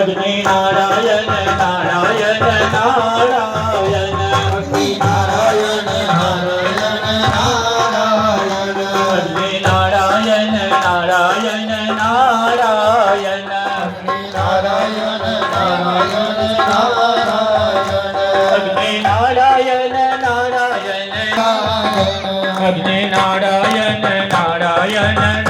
અગ્નિ નારાયણ નારાયણ નારાયણ અગ્નિ નારાયણ નારાયણ નારાયણ અગ્નિ નારાયણ નારાયણ નારાયણ અગ્નિ નારાયણ નારાયણ નારાયણ અગ્નિ નારાયણ નારાયણ અગ્નિ નારાયણ નારાયણ નારાયણ નારાયણ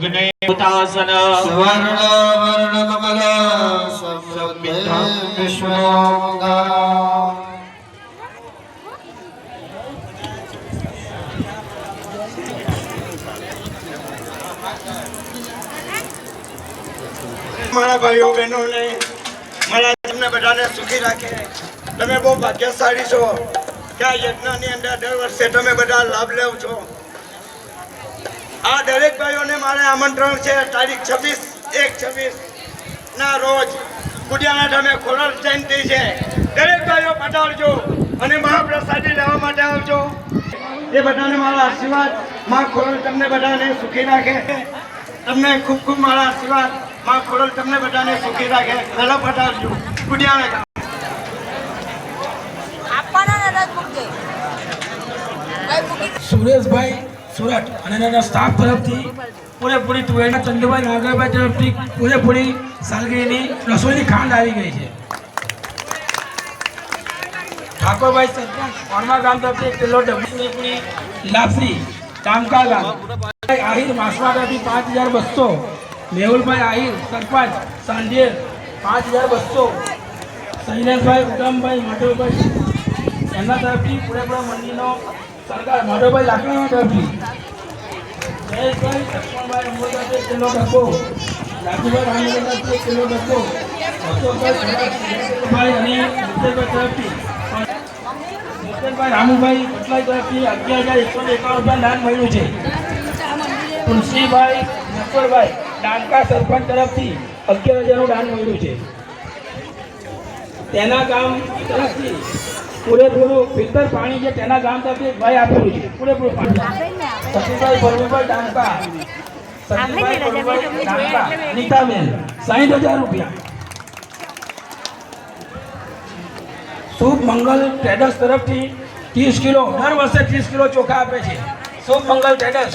અગ્નિ ઉતાસન. સ્વર્ણ વર્ણ કમલ મારા ભાઈઓ બહેનોને મારા તમને બધાને સુખી રાખે. તમે બહુ ભાગ્યશાળી છો. કે આ યજ્ઞની અંદર દર વર્ષે તમે બધા લાભ લેવ છો. આ દરેક ભાઈઓને મારે આમંત્રણ છે તારીખ છવ્વીસ એક છવ્વીસ ના રોજ કુડિયાના ધામે ખોરલ જયંતિ છે. દરેક ભાઈઓ પધારજો અને મહાપ્રસાદી લેવા માટે આવજો. એ બધાને મારા આશીર્વાદ. માં ખોરલ તમને બધાને સુખી રાખે. તમને ખૂબ ખૂબ મારા આશીર્વાદ. માં ખોરલ તમને બધાને સુખી રાખે. વહેલા પધારજો. મૂકી સુરેશભાઈ સુરત અને એના સ્ટાફ તરફથી પૂરેપૂરી તુવેરના ચંદુભાઈ નાગરભાઈ તરફથી પૂરેપૂરી સાલગીરીની રસોઈની ખાંડ આવી ગઈ છે. ઠાકોરભાઈ સરપંચ ગામ તરફથી એક કિલો ડબ્બી પૂરેપૂરી લાપસી કામકા ગામ. આહિર માસવા તરફથી પાંચ હજાર બસો મેહુલભાઈ આહિર, સરપંચ, સાંજે પાંચ હજાર બસો શૈલેષભાઈ, ઉત્તમભાઈ માધવભાઈ એમના તરફથી પૂરેપૂરા મંદિરનો સરકાર માધવભાઈ લાકડાના તરફથી. જયેશભાઈ લક્ષ્મણભાઈ તરફથી એક તરફથી. રામુભાઈ તરફથી અગિયાર હજાર એકસો એકાવન દાન મળ્યું છે. તુલસીભાઈ નસરભાઈ ડાંકા સરપંચ તરફથી અગિયાર હજારનું દાન મળ્યું છે. તેના ગામ તરફથી પૂરેપૂરું ફિલ્ટર પાણી છે તેના ગામ તરફથી ભાઈ આપેલું છે પૂરેપૂરું પાણી. સતીભાઈ ભરવુભાઈ ડાંકા સતીભાઈ ભરવુભાઈ ડાંકા નીતાબેન સાહીઠ હજાર રૂપિયા. શુભ મંગલ ટ્રેડર્સ તરફથી ત્રીસ કિલો દર વર્ષે ત્રીસ કિલો ચોખા આપે છે. શુભ મંગલ ટ્રેડર્સ.